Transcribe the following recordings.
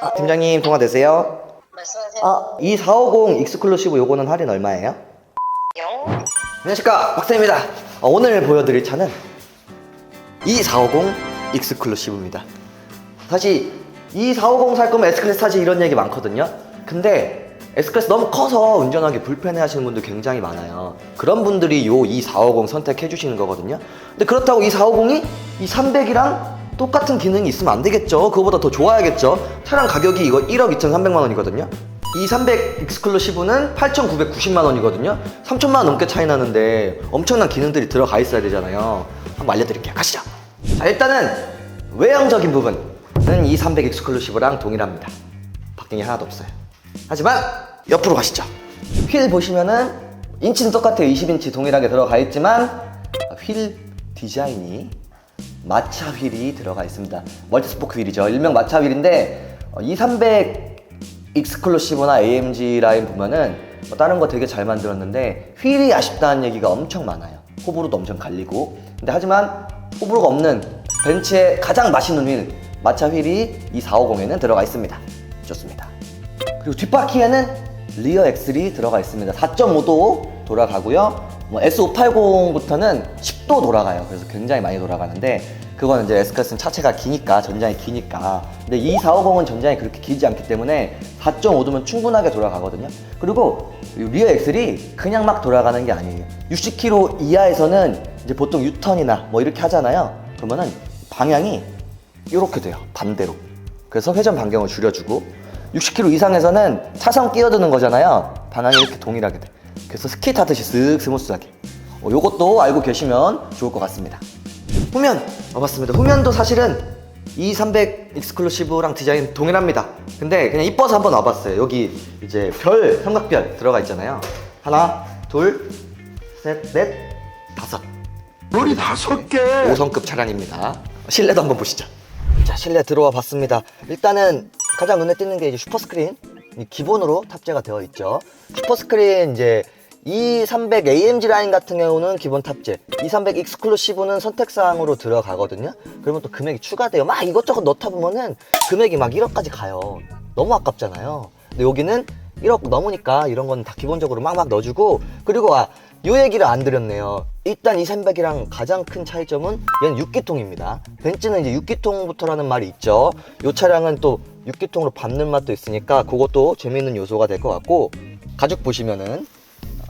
아, 팀장님 통화 되세요? 말씀하세요. 아, 2450 익스클루시브 요거는 할인 얼마예요? 영? 안녕하십니까 박쌤입니다 어, 오늘 보여드릴 차는 2450 익스클루시브입니다 사실 2450 살 거면 S클래스 타지 이런 얘기 많거든요 근데 S클래스 너무 커서 운전하기 불편해 하시는 분들 굉장히 많아요 그런 분들이 요2450 선택해 주시는 거거든요 근데 그렇다고 2450이 이 300이랑 똑같은 기능이 있으면 안 되겠죠 그거보다 더 좋아야겠죠 차량 가격이 이거 1억 2,300만 원이거든요 이 300 익스클루시브는 8,990만 원이거든요. 3천만 원 넘게 차이 나는데 엄청난 기능들이 들어가 있어야 되잖아요. 한번 알려드릴게요. 가시죠. 자, 일단은 외형적인 부분은 이 300 익스클루시브랑 동일합니다. 바뀐 게 하나도 없어요. 하지만 옆으로 가시죠. 휠 보시면은 인치는 똑같아요. 20인치 동일하게 들어가 있지만 휠 디자인이 마차 휠이 들어가 있습니다. 멀티 스포크 휠이죠. 일명 마차 휠인데 어, 이300 익스클루시브나 AMG 라인 보면은 뭐 다른 거 되게 잘 만들었는데 휠이 아쉽다는 얘기가 엄청 많아요. 호불호도 엄청 갈리고. 근데 하지만 호불호가 없는 벤츠의 가장 맛있는 휠 마차 휠이 이 450에는 들어가 있습니다. 좋습니다. 그리고 뒷바퀴에는 리어 엑셀이 들어가 있습니다. 4.5도 돌아가고요. 뭐 S580부터는 10도 돌아가요. 그래서 굉장히 많이 돌아가는데 그거는 이제 S클래스는 차체가 기니까 전장이 기니까. 근데 이 450은 전장이 그렇게 길지 않기 때문에 4.5도면 충분하게 돌아가거든요. 그리고 이 리어 엑셀이 그냥 막 돌아가는 게 아니에요. 60km 이하에서는 이제 보통 유턴이나 뭐 이렇게 하잖아요. 그러면은 방향이 이렇게 돼요. 반대로. 그래서 회전 반경을 줄여주고 60km 이상에서는 차선 끼어드는 거잖아요. 방향이 이렇게 동일하게 돼. 그래서 스키 타듯이 쓱 스무스하게. 어, 요것도 알고 계시면 좋을 것 같습니다. 후면 와봤습니다. 후면도 사실은 이300 익스클루시브랑 디자인 동일합니다. 근데 그냥 이뻐서 한번 와봤어요. 여기 이제 별, 삼각별 들어가 있잖아요. 하나, 둘, 셋, 넷, 다섯. 머리 다섯 개. 5성급 차량입니다. 실내도 한번 보시죠. 자, 실내 들어와 봤습니다. 일단은 가장 눈에 띄는 게 이제 슈퍼스크린. 이 기본으로 탑재가 되어 있죠. 슈퍼스크린 이제 E300 AMG 라인 같은 경우는 기본 탑재. E300 익스클루시브는 선택사항으로 들어가거든요. 그러면 또 금액이 추가돼요. 막 이것저것 넣다 보면은 금액이 막 1억까지 가요. 너무 아깝잖아요. 근데 여기는 1억 넘으니까 이런 건 다 기본적으로 막막 넣어주고 그리고 아, 요 얘기를 안 드렸네요. 일단 이 300이랑 가장 큰 차이점은 얘는 6기통입니다. 벤츠는 이제 6기통부터라는 말이 있죠. 요 차량은 또 6기통으로 밟는 맛도 있으니까 그것도 재미있는 요소가 될 것 같고 가죽 보시면은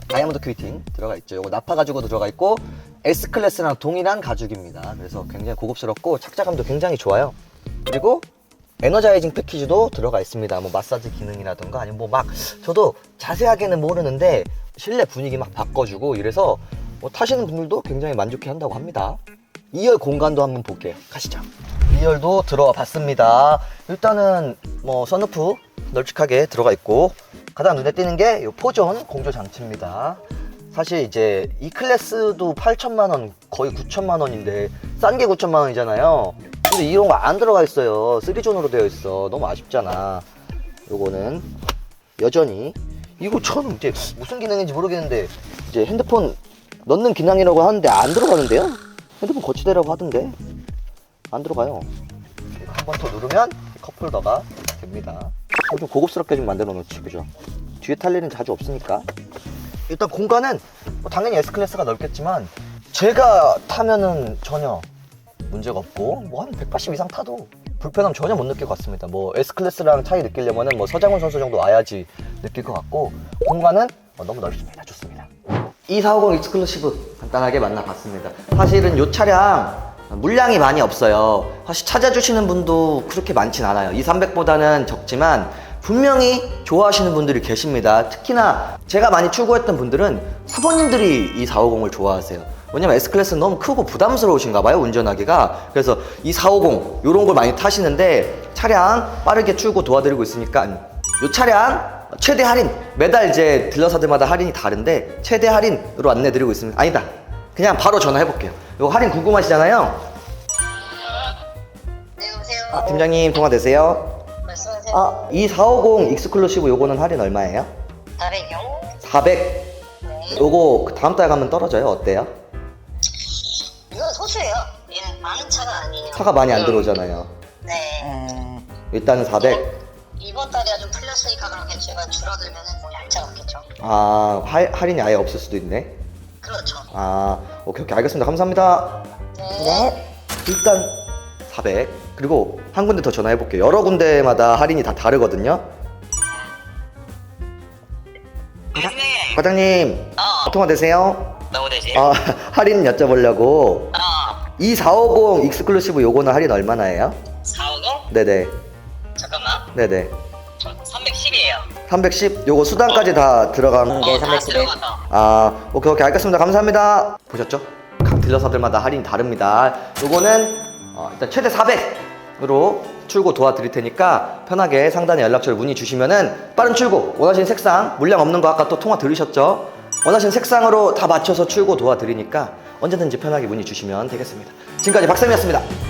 다이아몬드 큐팅 들어가 있죠. 요거 나파 가죽으로 들어가 있고 S 클래스랑 동일한 가죽입니다. 그래서 굉장히 고급스럽고 착자감도 굉장히 좋아요. 그리고 에너자이징 패키지도 들어가 있습니다. 뭐 마사지 기능이라든가 아니면 뭐 막 저도 자세하게는 모르는데 실내 분위기 막 바꿔주고 이래서 뭐 타시는 분들도 굉장히 만족해 한다고 합니다. 2열 공간도 한번 볼게요. 가시죠. 2열도 들어와 봤습니다. 일단은 뭐 선루프 널찍하게 들어가 있고 가장 눈에 띄는 게 이 포존 공조 장치입니다. 사실 이제 이 클래스도 8천만 원, 거의 9천만 원인데 싼 게 9천만 원이잖아요. 근데 이런 거 안 들어가 있어요. 3존으로 되어 있어. 너무 아쉽잖아. 요거는 여전히 이거 참 이제 무슨 기능인지 모르겠는데 이제 핸드폰 넣는 기능이라고 하는데 안 들어가는데요? 핸드폰 거치대라고 하던데 안 들어가요. 한번 더 누르면 컵홀더가 됩니다. 어, 좀 고급스럽게 좀 만들어 놓지 그죠? 뒤에 탈 일은 자주 없으니까. 일단 공간은 뭐 당연히 S 클래스가 넓겠지만 제가 타면은 전혀 문제가 없고 뭐 한 180 이상 타도 불편함 전혀 못 느낄 것 같습니다. 뭐 S 클래스랑 차이 느끼려면 은 뭐 서장훈 선수 정도 와야지 느낄 것 같고 공간은 어, 너무 넓습니다. 좋습니다. 2450 익스클루시브 간단하게 만나봤습니다. 사실은 이 차량 물량이 많이 없어요. 사실 찾아주시는 분도 그렇게 많진 않아요. 200보다는 적지만 분명히 좋아하시는 분들이 계십니다. 특히나 제가 많이 추구했던 분들은 사모님들이 이 450을 좋아하세요. 왜냐면 S클래스는 너무 크고 부담스러우신가 봐요, 운전하기가. 그래서 이 450, 요런 걸 많이 타시는데 차량 빠르게 출고 도와드리고 있으니까 이 차량 최대 할인 매달 이제 딜러사들마다 할인이 다른데 최대 할인으로 안내드리고 있습니다. 아니다. 그냥 바로 전화해 볼게요. 이거 할인 궁금하시잖아요. 네. 아, 팀장님 통화 되세요? 말씀하세요. 아, 이 450 익스클루시브 요거는 할인 얼마예요? 400영? 400. 네. 요거 그 다음 달 가면 떨어져요. 어때요? 이건 소수예요. 얘는 많은 차가 아니에요. 차가 많이 안 들어오잖아요. 네. 일단은 400. 이번 달이야 좀 풀렸으니까 그렇겠지만 줄어들면은 뭐 얄짤 없겠죠. 아 할, 할인이 아예 없을 수도 있네. 아 오케이 오케이. 알겠습니다. 감사합니다. 네. 일단 400 그리고 한 군데 더 전화해 볼게요. 여러 군데마다 할인이 다 다르거든요. 형님. 과장님 어. 통화 되세요? 너무 되지? 아 할인 여쭤보려고. 어. 이450 익스클루시브 요거는 할인 얼마나 해요? 450? 네네. 잠깐만. 네네. 저 310이에요 310 요거 수당까지 다 들어간 게 어, 다310 들어가서 아 오케이 오케이 알겠습니다. 감사합니다. 보셨죠? 각 딜러사들마다 할인이 다릅니다. 요거는 어, 일단 최대 400으로 출고 도와드릴 테니까 편하게 상단에 연락처를 문의 주시면은 빠른 출고 원하시는 색상 물량 없는 거 아까 또 통화 들으셨죠? 원하시는 색상으로 다 맞춰서 출고 도와드리니까 언제든지 편하게 문의 주시면 되겠습니다. 지금까지 박쌤이었습니다